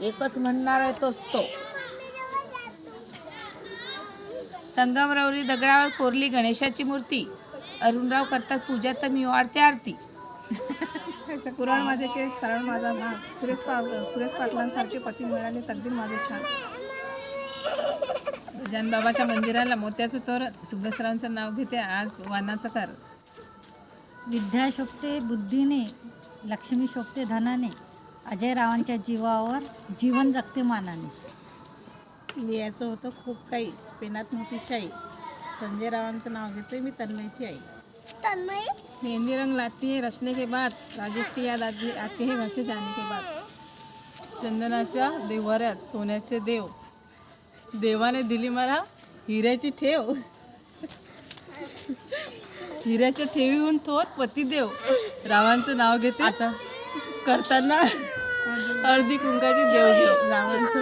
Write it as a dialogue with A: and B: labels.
A: एकच म्हणणार आहे तोच तो. संगमरवरी दगडावर कोरली गणेशाची मूर्ती. अरुणराव करतात पूजा तर मी वाढते आरती.
B: कुराळ माझे केस सरळ माझा भाग सुरेश पा सुरेश पाटलांसारखे पती मिळाले तकदीर माझे छान.
A: बाबाच्या मंदिराला मोत्याचं तोरण सुभेसरांचं नाव घेते आज वानाचं कर
C: विद्या शोभते बुद्धीने लक्ष्मी शोभते धनाने अजय रावांच्या जीवावर जीवन जगते मानाने.
B: लिहायचं होतं खूप काही. पेनात मोठी शाई संजय रावांचं नाव घेते मी तन्मयची आई.
A: मेहंदी रंग लाती है रचने के बाद राजेश की याद आती आती है घर से जाने के बाद. चंदनाच्या देवाऱ्यात सोन्याचे देव. देवाने दिली मला हिऱ्याची ठेव. हिऱ्याच्या ठेवीहून थोर पतिदेव. रावांचं नाव घेते. आता. करताना हळदी कुंकाची देव घेव रावांचं